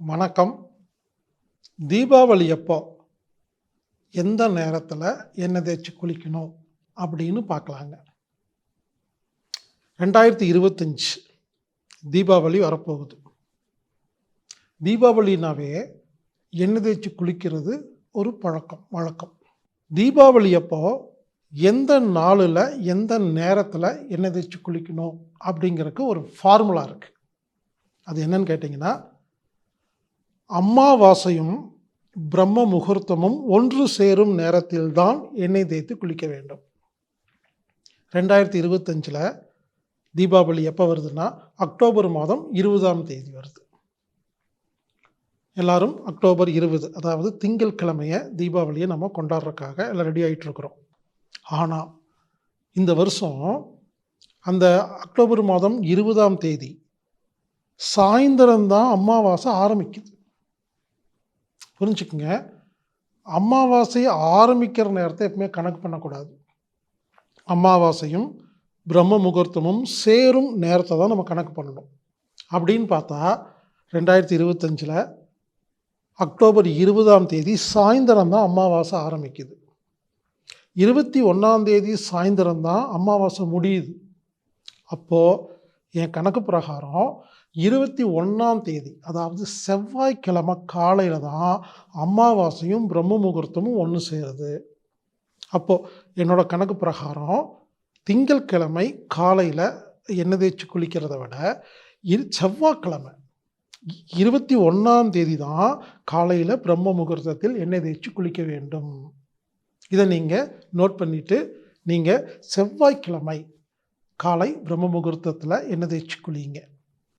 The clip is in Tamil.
வணக்கம். தீபாவளி எப்போ? எந்த நேரத்தில் எண்ணெய் தேய்ச்சி குளிக்கணும் அப்படின்னு பார்க்கலாங்க. ரெண்டாயிரத்தி இருபத்தஞ்சி தீபாவளி வரப்போகுது. தீபாவளினாவே எண்ணெய் தேய்ச்சி குளிக்கிறது ஒரு பழக்கம் வழக்கம். தீபாவளி அப்போ எந்த நாளில் எந்த நேரத்தில் எண்ணெய் தேய்ச்சி குளிக்கணும் அப்படிங்கிறதுக்கு ஒரு ஃபார்முலா இருக்குது அது என்னன்னு கேட்டிங்கன்னா அம்மாவாசையும் பிரம்ம முகூர்த்தமும் ஒன்று சேரும் நேரத்தில்தான் எண்ணெய் தேய்த்து குளிக்க வேண்டும். ரெண்டாயிரத்தி இருபத்தஞ்சில் தீபாவளி எப்போ வருதுன்னா அக்டோபர் மாதம் இருபதாம் தேதி வருது. எல்லாரும் அக்டோபர் இருபது அதாவது திங்கட்கிழமைய தீபாவளியை நம்ம கொண்டாடுறதுக்காக எல்லாம் ரெடி ஆகிட்டுருக்குறோம் ஆனால் இந்த வருஷம் அந்த அக்டோபர் மாதம் இருபதாம் தேதி சாயந்தரம்தான் அமாவாசை ஆரம்பிக்குது. புரிஞ்சுக்குங்க. அமாவாசை ஆரம்பிக்கிற நேரத்தை எப்பவுமே கணக்கு பண்ணக்கூடாது. அமாவாசையும் பிரம்ம முகூர்த்தமும் சேரும் நேரத்தை தான் நம்ம கணக்கு பண்ணணும். அப்படின்னு பார்த்தா ரெண்டாயிரத்தி இருபத்தஞ்சில் அக்டோபர் இருபதாம் தேதி சாயந்தரம் தான் அமாவாசை ஆரம்பிக்குது. இருபத்தி ஒன்றாம் தேதி சாயந்தரம் தான் அமாவாசை முடியுது. அப்போது என் கணக்கு பிரகாரம் இருபத்தி ஒன்றாம் தேதி அதாவது செவ்வாய்க்கிழமை காலையில் தான் அமாவாசையும் பிரம்ம முகூர்த்தமும் ஒன்று சேருது. அப்போது என்னோடய கணக்கு பிரகாரம் திங்கட்கிழமை காலையில் எண்ணெய் தேய்ச்சி குளிக்கிறத விட இரு செவ்வாய்க்கிழமை இருபத்தி ஒன்றாம் தேதி தான் காலையில் பிரம்ம முகூர்த்தத்தில் எண்ணெய் தேய்ச்சி குளிக்க வேண்டும். இதை நீங்கள் நோட் பண்ணிவிட்டு நீங்கள் செவ்வாய்க்கிழமை காலை பிரம்ம முகூர்த்தத்தில் எண்ணெய் தேய்ச்சி குளிங்க.